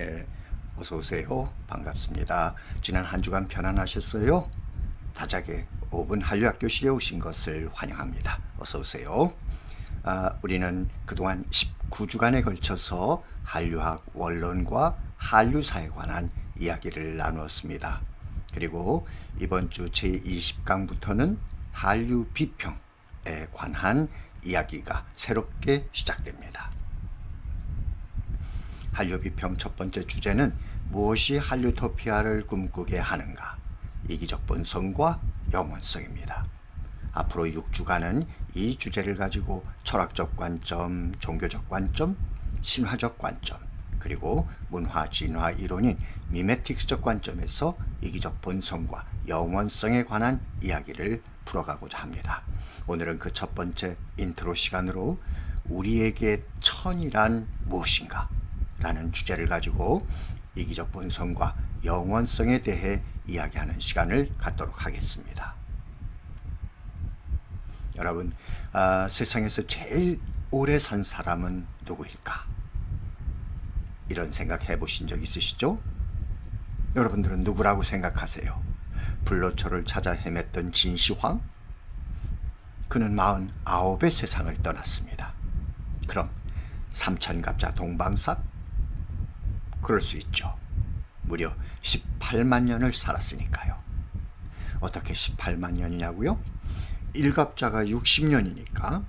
예, 어서 오세요. 반갑습니다. 지난 한 주간 편안하셨어요? 다작의 5분 한류학 교실에 오신 것을 환영합니다. 어서 오세요. 아, 우리는 그동안 19주간에 걸쳐서 한류학 원론과 한류사에 관한 이야기를 나누었습니다. 그리고 이번 주 제20강부터는 한류 비평에 관한 이야기가 새롭게 시작됩니다. 한류 비평 첫 번째 주제는 무엇이 한류토피아를 꿈꾸게 하는가? 이기적 본성과 영원성입니다. 앞으로 6주간은 이 주제를 가지고 철학적 관점, 종교적 관점, 신화적 관점, 그리고 문화 진화 이론인 미메틱스적 관점에서 이기적 본성과 영원성에 관한 이야기를 풀어가고자 합니다. 오늘은 그 첫 번째 인트로 시간으로 우리에게 천이란 무엇인가? 라는 주제를 가지고 이기적 본성과 영원성에 대해 이야기하는 시간을 갖도록 하겠습니다. 여러분, 아, 세상에서 제일 오래 산 사람은 누구일까? 이런 생각 해보신 적 있으시죠? 여러분들은 누구라고 생각하세요? 불로초를 찾아 헤맸던 진시황? 그는 49의 세상을 떠났습니다. 그럼 삼천갑자 동방삭? 그럴 수 있죠. 무려 18만 년을 살았으니까요. 어떻게 18만 년이냐고요? 1갑자가 60년이니까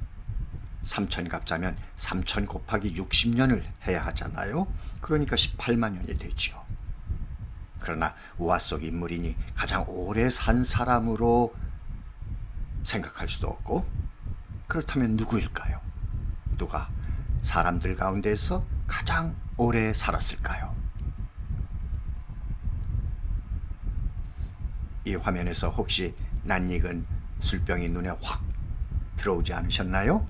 3천갑자면 3천 곱하기 60년을 해야 하잖아요. 그러니까 18만 년이 되지요. 그러나 우화 속 인물이니 가장 오래 산 사람으로 생각할 수도 없고 그렇다면 누구일까요? 누가 사람들 가운데서 가장 오래 살았을까요? 이 화면에서 혹시 낯익은 술병이 눈에 확 들어오지 않으셨나요?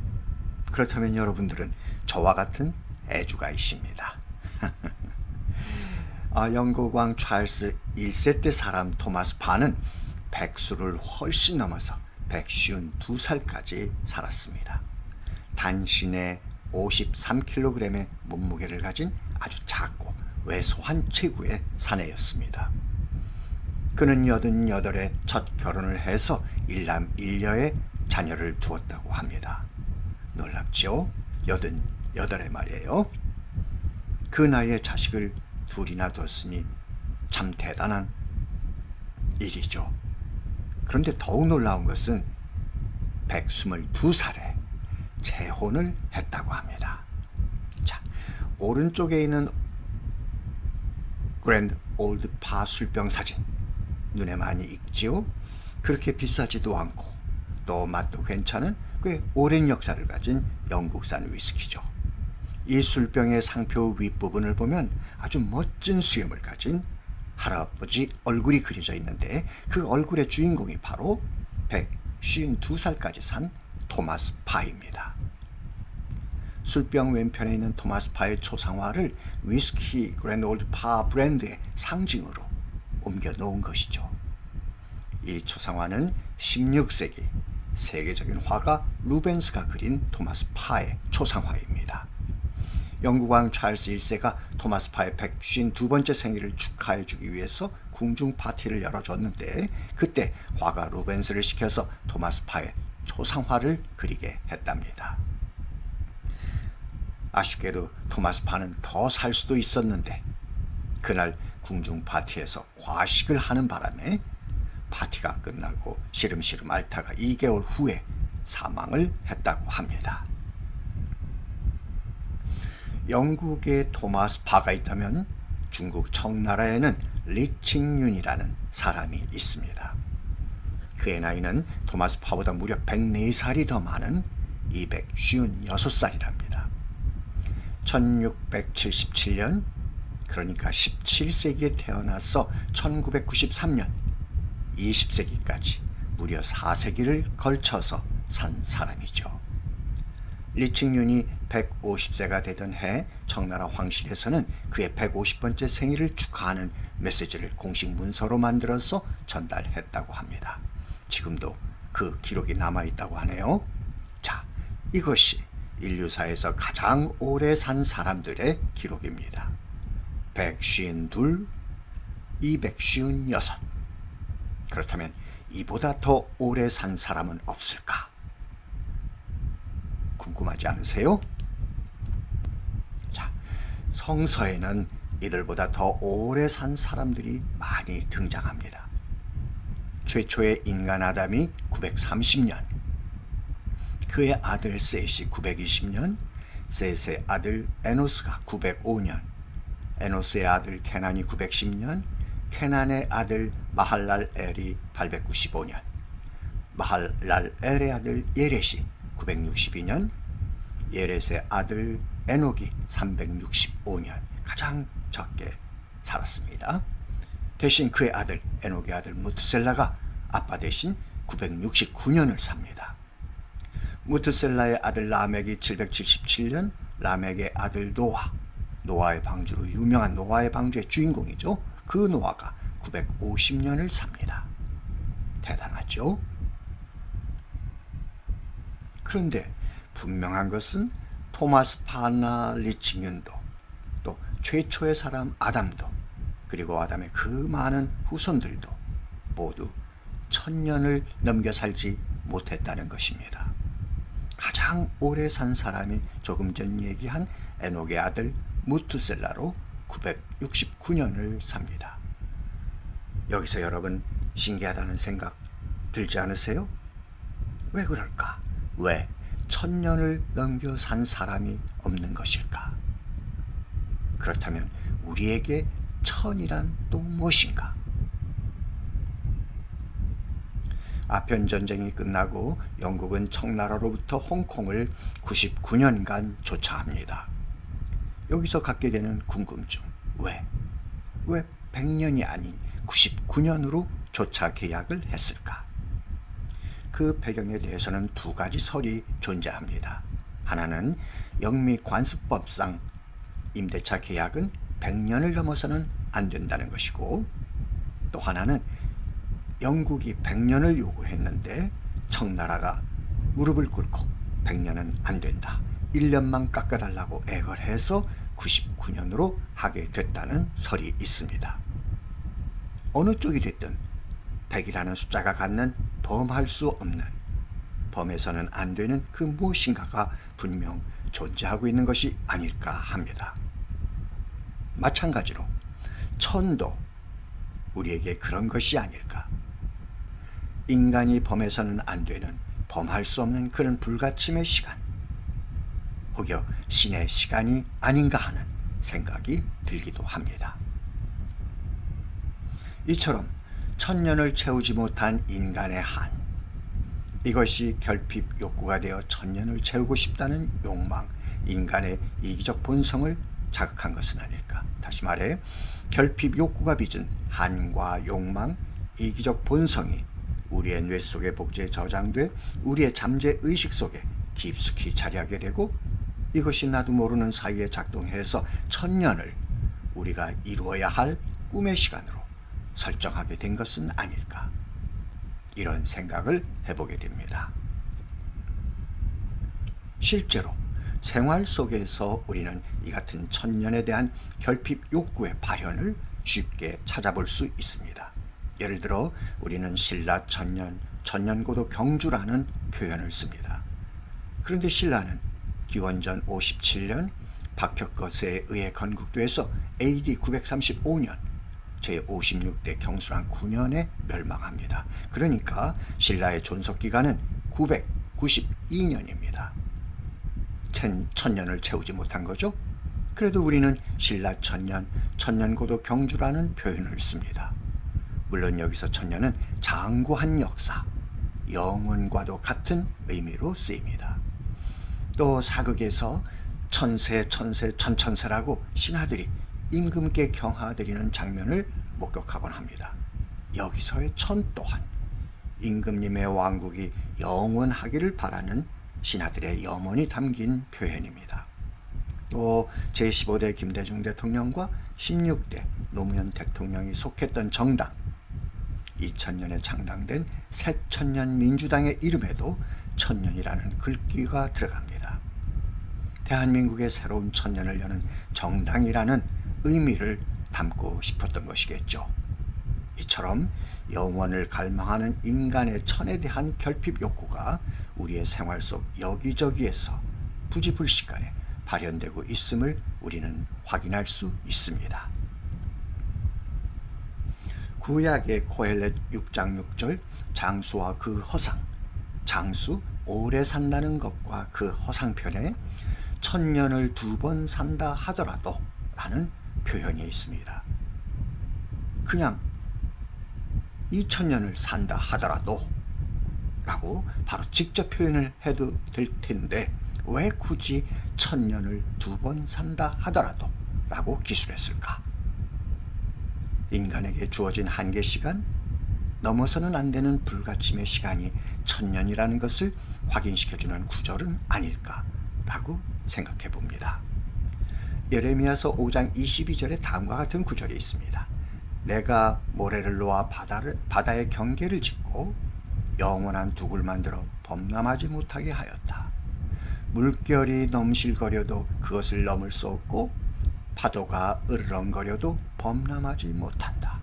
그렇다면 여러분들은 저와 같은 애주가이십니다. 아, 영국왕 찰스 1세 때 사람 토마스 파는 백수를 훨씬 넘어서 152살까지 살았습니다. 단신의 53kg의 몸무게를 가진 아주 작고 왜소한 체구의 사내였습니다. 그는 88에 첫 결혼을 해서 일남 일녀의 자녀를 두었다고 합니다. 놀랍죠? 88에 말이에요. 그 나이에 자식을 둘이나 뒀으니 참 대단한 일이죠. 그런데 더욱 놀라운 것은 122살에 재혼을 했다고 합니다. 자, 오른쪽에 있는 그랜드 올드 파 술병 사진 눈에 많이 익지요? 그렇게 비싸지도 않고 또 맛도 괜찮은 꽤 오랜 역사를 가진 영국산 위스키죠. 이 술병의 상표 윗부분을 보면 아주 멋진 수염을 가진 할아버지 얼굴이 그려져 있는데 그 얼굴의 주인공이 바로 152살까지 산 토마스 파입니다. 술병 왼편에 있는 토마스 파의 초상화를 위스키 그랜드 올드 파 브랜드의 상징으로 옮겨 놓은 것이죠. 이 초상화는 16세기 세계적인 화가 루벤스가 그린 토마스 파의 초상화입니다. 영국왕 찰스 1세가 토마스 파의 152번째 생일을 축하해 주기 위해서 궁중 파티를 열어줬는데 그때 화가 루벤스를 시켜서 토마스 파의 초상화를 그리게 했답니다. 아쉽게도 토마스 파는 더 살 수도 있었는데 그날 궁중 파티에서 과식을 하는 바람에 파티가 끝나고 시름시름 앓다가 2개월 후에 사망을 했다고 합니다. 영국에 토마스 파가 있다면 중국 청나라에는 리칭윤이라는 사람이 있습니다. 그의 나이는 토마스 파보다 무려 104살이 더 많은 256살이랍니다. 1677년 그러니까 17세기에 태어나서 1993년 20세기까지 무려 4세기를 걸쳐서 산 사람이죠. 리칭윤이 150세가 되던 해 청나라 황실에서는 그의 150번째 생일을 축하하는 메시지를 공식 문서로 만들어서 전달했다고 합니다. 지금도 그 기록이 남아 있다고 하네요. 자, 이것이 인류사에서 가장 오래 산 사람들의 기록입니다. 152, 256. 그렇다면 이보다 더 오래 산 사람은 없을까? 궁금하지 않으세요? 자, 성서에는 이들보다 더 오래 산 사람들이 많이 등장합니다. 최초의 인간 아담이 930년, 그의 아들 셋이 920년, 셋의 아들 에노스가 905년, 에노스의 아들 케난이 910년, 케난의 아들 마할랄 엘이 895년, 마할랄 엘의 아들 예렛이 962년, 예렛의 아들 에녹이 365년 가장 적게 살았습니다. 대신 그의 아들 에녹의 아들 무트셀라가 아빠 대신 969년을 삽니다. 무트셀라의 아들 라멕이 777년, 라멕의 아들 노아, 노아의 방주로 유명한 노아의 방주의 주인공이죠. 그 노아가 950년을 삽니다. 대단하죠? 그런데 분명한 것은 토마스 파나 리칭윤도 또 최초의 사람 아담도 그리고 아담의 그 많은 후손들도 모두 천년을 넘겨 살지 못했다는 것입니다. 가장 오래 산 사람이 조금 전 얘기한 에녹의 아들 무투셀라로 969년을 삽니다. 여기서 여러분 신기하다는 생각 들지 않으세요? 왜 그럴까? 왜 천년을 넘겨 산 사람이 없는 것일까? 그렇다면 우리에게 천이란 또 무엇인가? 아편 전쟁이 끝나고 영국은 청나라로부터 홍콩을 99년간 조차합니다. 여기서 갖게 되는 궁금증. 왜? 왜 100년이 아닌 99년으로 조차 계약을 했을까? 그 배경에 대해서는 두 가지 설이 존재합니다. 하나는 영미 관습법상 임대차 계약은 100년을 넘어서는 안 된다는 것이고 또 하나는 영국이 100년을 요구했는데 청나라가 무릎을 꿇고 100년은 안 된다. 1년만 깎아달라고 애걸해서 99년으로 하게 됐다는 설이 있습니다. 어느 쪽이 됐든 100이라는 숫자가 갖는 범할 수 없는 범에서는 안 되는 그 무엇인가가 분명 존재하고 있는 것이 아닐까 합니다. 마찬가지로 천도 우리에게 그런 것이 아닐까. 인간이 범해서는 안 되는 범할 수 없는 그런 불가침의 시간. 혹여 신의 시간이 아닌가 하는 생각이 들기도 합니다. 이처럼 천년을 채우지 못한 인간의 한. 이것이 결핍 욕구가 되어 천년을 채우고 싶다는 욕망, 인간의 이기적 본성을 자극한 것은 아닐까. 다시 말해, 결핍 욕구가 빚은 한과 욕망, 이기적 본성이 우리의 뇌 속의 복제에 저장돼 우리의 잠재 의식 속에 깊숙이 자리하게 되고 이것이 나도 모르는 사이에 작동해서 천년을 우리가 이루어야 할 꿈의 시간으로 설정하게 된 것은 아닐까. 이런 생각을 해보게 됩니다. 실제로 생활 속에서 우리는 이 같은 천년에 대한 결핍 욕구의 발현을 쉽게 찾아볼 수 있습니다. 예를 들어 우리는 신라 천년, 천년고도 경주라는 표현을 씁니다. 그런데 신라는 기원전 57년 박혁거세에 의해 건국돼서 AD 935년 제56대 경수랑 9년에 멸망합니다. 그러니까 신라의 존속 기간은 992년입니다. 천, 천년을 채우지 못한 거죠. 그래도 우리는 신라 천년, 천년고도 경주라는 표현을 씁니다. 물론 여기서 천년은 장구한 역사, 영혼과도 같은 의미로 쓰입니다. 또 사극에서 천세 천세 천천세라고 신하들이 임금께 경하드리는 장면을 목격하곤 합니다. 여기서의 천 또한 임금님의 왕국이 영원하기를 바라는 신하들의 염원이 담긴 표현입니다. 또 제15대 김대중 대통령과 16대 노무현 대통령이 속했던 정당 2000년에 창당된 새 천년 민주당의 이름에도 천년이라는 글귀가 들어갑니다. 대한민국의 새로운 천년을 여는 정당이라는 의미를 담고 싶었던 것이겠죠. 이처럼 영원을 갈망하는 인간의 천에 대한 결핍 욕구가 우리의 생활 속 여기저기에서 부지불식간에 발현되고 있음을 우리는 확인할 수 있습니다. 구약의 코헬렛 6장 6절 장수와 그 허상 장수 오래 산다는 것과 그 허상편에 천년을 두 번 산다 하더라도 라는 표현이 있습니다. 그냥 이 천년을 산다 하더라도 라고 바로 직접 표현을 해도 될 텐데 왜 굳이 천년을 두 번 산다 하더라도 라고 기술했을까? 인간에게 주어진 한계 시간, 넘어서는 안 되는 불가침의 시간이 천년이라는 것을 확인시켜주는 구절은 아닐까라고 생각해 봅니다. 예레미야서 5장 22절에 다음과 같은 구절이 있습니다. 내가 모래를 놓아 바다를, 바다의 경계를 짓고 영원한 둑을 만들어 범람하지 못하게 하였다. 물결이 넘실거려도 그것을 넘을 수 없고 파도가 으르렁거려도 범람하지 못한다.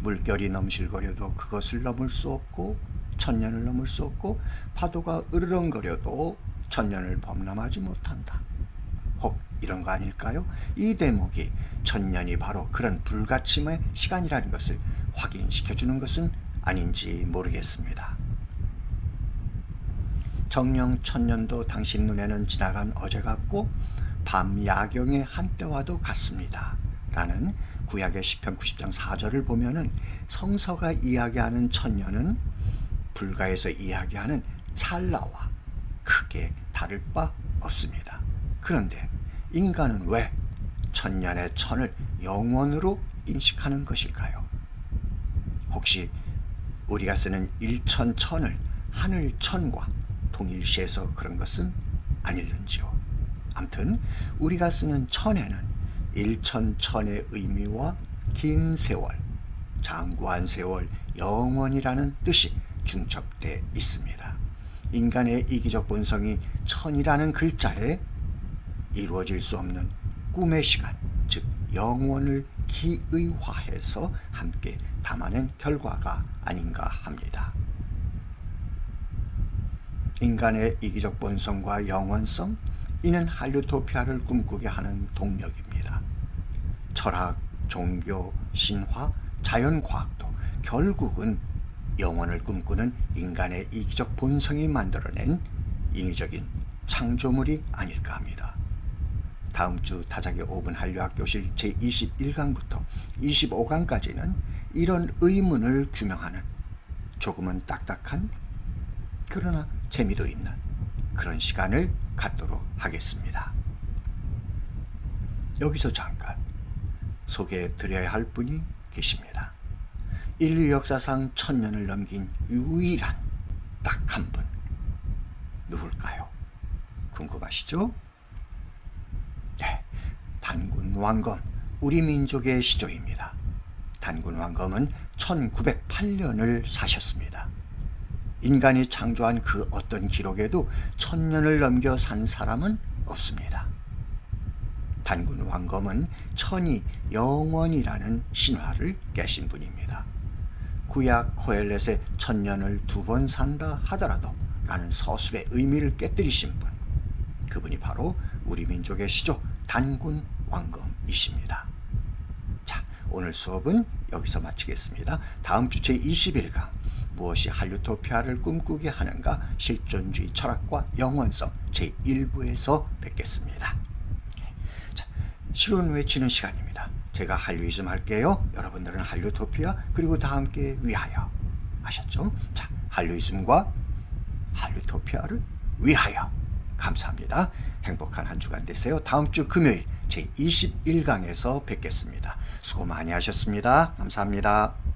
물결이 넘실거려도 그것을 넘을 수 없고 천년을 넘을 수 없고 파도가 으르렁거려도 천년을 범람하지 못한다. 혹 이런 거 아닐까요? 이 대목이 천년이 바로 그런 불가침의 시간이라는 것을 확인시켜 주는 것은 아닌지 모르겠습니다. 정령 천년도 당신 눈에는 지나간 어제 같고 밤 야경의 한때와도 같습니다. 라는 구약의 시편 90장 4절을 보면은 성서가 이야기하는 천년은 불가에서 이야기하는 찰나와 크게 다를 바 없습니다. 그런데 인간은 왜 천년의 천을 영원으로 인식하는 것일까요? 혹시 우리가 쓰는 일천천을 하늘천과 동일시해서 그런 것은 아닐는지요. 암튼 우리가 쓰는 천에는 일천천의 의미와 긴 세월, 장구한 세월, 영원이라는 뜻이 중첩돼 있습니다. 인간의 이기적 본성이 천이라는 글자에 이루어질 수 없는 꿈의 시간, 즉 영원을 기의화해서 함께 담아낸 결과가 아닌가 합니다. 인간의 이기적 본성과 영원성, 이는 한류토피아를 꿈꾸게 하는 동력입니다. 철학, 종교, 신화, 자연과학도 결국은 영원을 꿈꾸는 인간의 이기적 본성이 만들어낸 인위적인 창조물이 아닐까 합니다. 다음 주 타작의 5분 한류학 교실 제21강부터 25강까지는 이런 의문을 규명하는 조금은 딱딱한 그러나 재미도 있는 그런 시간을 갖도록 하겠습니다. 여기서 잠깐 소개해 드려야 할 분이 계십니다. 인류 역사상 천년을 넘긴 유일한 딱 한 분. 누굴까요? 궁금하시죠? 네, 단군 왕검, 우리 민족의 시조입니다. 단군 왕검은 1908년을 사셨습니다. 인간이 창조한 그 어떤 기록에도 천년을 넘겨 산 사람은 없습니다. 단군 왕검은 천이 영원이라는 신화를 깨신 분입니다. 구약 코엘렛의 천년을 두 번 산다 하더라도 라는 서술의 의미를 깨뜨리신 분. 그분이 바로 우리 민족의 시조 단군 왕검이십니다. 자, 오늘 수업은 여기서 마치겠습니다. 다음 주 제21강 무엇이 한류토피아를 꿈꾸게 하는가 실존주의 철학과 영원성 제1부에서 뵙겠습니다. 자, 실온 외치는 시간입니다. 제가 한류이즘 할게요. 여러분들은 한류토피아 그리고 다 함께 위하여 아셨죠? 자, 한류이즘과 한류토피아를 위하여 감사합니다. 행복한 한 주간 되세요. 다음 주 금요일 제21강에서 뵙겠습니다. 수고 많이 하셨습니다. 감사합니다.